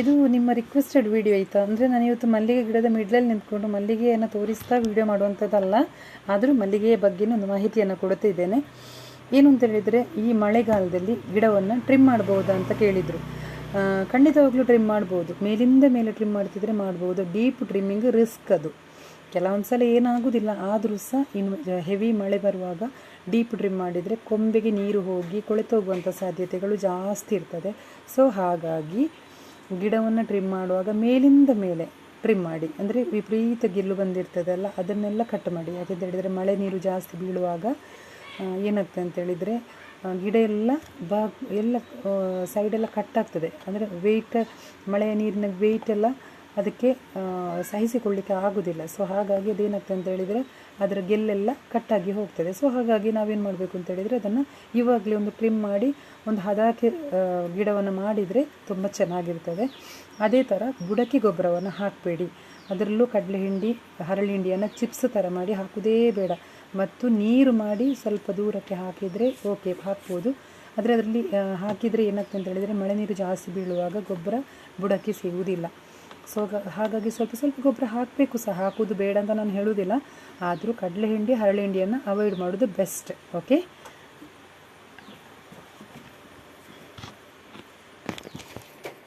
ಇದು ನಿಮ್ಮ requested video ಆಯಿತಾ? ಅಂದರೆ ನಾನು ಇವತ್ತು ಮಲ್ಲಿಗೆ ಗಿಡದ ಮಿಡ್ಲಲ್ಲಿ ನಿಂತ್ಕೊಂಡು ಮಲ್ಲಿಗೆಯನ್ನು ತೋರಿಸ್ತಾ ವಿಡಿಯೋ ಮಾಡುವಂಥದ್ದಲ್ಲ, ಆದರೂ ಮಲ್ಲಿಗೆಯ ಬಗ್ಗೆ ಒಂದು ಮಾಹಿತಿಯನ್ನು ಕೊಡುತ್ತಿದ್ದೇನೆ ಏನು ಅಂತ ಹೇಳಿದರೆ, ಈ ಮಳೆಗಾಲದಲ್ಲಿ ಗಿಡವನ್ನು ಟ್ರಿಮ್ ಮಾಡ್ಬೋದಾ ಅಂತ ಕೇಳಿದರು. ಖಂಡಿತವಾಗ್ಲೂ ಟ್ರಿಮ್ ಮಾಡ್ಬೋದು. ಮೇಲಿಂದ ಮೇಲೆ ಟ್ರಿಮ್ ಮಾಡ್ತಿದ್ರೆ ಮಾಡ್ಬೋದು. ಡೀಪ್ ಟ್ರಿಮ್ಮಿಂಗ್ ರಿಸ್ಕ್ ಅದು. ಕೆಲವೊಂದು ಸಲ ಏನಾಗೋದಿಲ್ಲ, ಆದರೂ ಸಹ ಇನ್ನು ಹೆವಿ ಮಳೆ ಬರುವಾಗ ಡೀಪ್ ಟ್ರಿಮ್ ಮಾಡಿದರೆ ಕೊಂಬೆಗೆ ನೀರು ಹೋಗಿ ಕೊಳೆತೋಗುವಂಥ ಸಾಧ್ಯತೆಗಳು ಜಾಸ್ತಿ ಇರ್ತದೆ. ಸೊ ಹಾಗಾಗಿ ಗಿಡವನ್ನು ಟ್ರಿಮ್ ಮಾಡುವಾಗ ಮೇಲಿಂದ ಮೇಲೆ ಟ್ರಿಮ್ ಮಾಡಿ. ಅಂದರೆ ವಿಪರೀತ ಗಿಲ್ಲು ಬಂದಿರ್ತದಲ್ಲ, ಅದನ್ನೆಲ್ಲ ಕಟ್ ಮಾಡಿ. ಯಾಕೆಂತ ಹೇಳಿದರೆ ಮಳೆ ನೀರು ಜಾಸ್ತಿ ಬೀಳುವಾಗ ಏನಾಗ್ತದೆ ಅಂತೇಳಿದರೆ ಗಿಡ ಎಲ್ಲ ಬಾ ಎಲ್ಲ ಸೈಡೆಲ್ಲ ಕಟ್ಟಾಗ್ತದೆ ಅಂದರೆ ವೆಯ್ಟ್ ಮಳೆಯ ನೀರಿನ ವೆಯ್ಟ್ ಎಲ್ಲ ಅದಕ್ಕೆ ಸಹಿಸಿಕೊಳ್ಳಿಕ್ಕೆ ಆಗೋದಿಲ್ಲ. ಸೊ ಹಾಗಾಗಿ ಅದೇನಾಗ್ತದೆ ಅಂತ ಹೇಳಿದರೆ, ಅದರ ಗೆಲ್ಲೆಲ್ಲ ಕಟ್ಟಾಗಿ ಹೋಗ್ತದೆ. ಸೊ ಹಾಗಾಗಿ ನಾವೇನು ಮಾಡಬೇಕು ಅಂತ ಹೇಳಿದರೆ, ಅದನ್ನು ಇವಾಗಲೇ ಒಂದು ಟ್ರಿಮ್ ಮಾಡಿ, ಒಂದು ಹದಾಕಿ ಗಿಡವನ್ನು ಮಾಡಿದರೆ ತುಂಬ ಚೆನ್ನಾಗಿರ್ತದೆ. ಅದೇ ಥರ ಬುಡಕಿ ಗೊಬ್ಬರವನ್ನು ಹಾಕಬೇಡಿ. ಅದರಲ್ಲೂ ಕಡಲೆ ಹಿಂಡಿ ಹರಳಿ ಹಿಂಡಿಯನ್ನು ಚಿಪ್ಸ್ ಥರ ಮಾಡಿ ಹಾಕೋದೇ ಬೇಡ. ಮತ್ತು ನೀರು ಮಾಡಿ ಸ್ವಲ್ಪ ದೂರಕ್ಕೆ ಹಾಕಿದರೆ ಓಕೆ ಹಾಕ್ಬೋದು. ಆದರೆ ಅದರಲ್ಲಿ ಹಾಕಿದರೆ ಏನಾಗ್ತದೆ ಅಂತ ಹೇಳಿದರೆ ಮಳೆ ನೀರು ಜಾಸ್ತಿ ಬೀಳುವಾಗ ಗೊಬ್ಬರ ಬುಡಕ್ಕೆ ಸಿಗುವುದಿಲ್ಲ. ಸೊ ಹಾಗಾಗಿ ಸ್ವಲ್ಪ ಸ್ವಲ್ಪ ಗೊಬ್ಬರ ಹಾಕಬೇಕು ಸಹ ಹಾಕೋದು ಬೇಡ ಅಂತ ನಾನು ಹೇಳುವುದಿಲ್ಲ. ಆದರೂ ಕಡಲೆ ಹಿಂಡಿ, ಹರಳೆ ಹಿಂಡಿಯನ್ನು ಅವಾಯ್ಡ್ ಮಾಡೋದು ಬೆಸ್ಟ್ ಓಕೆ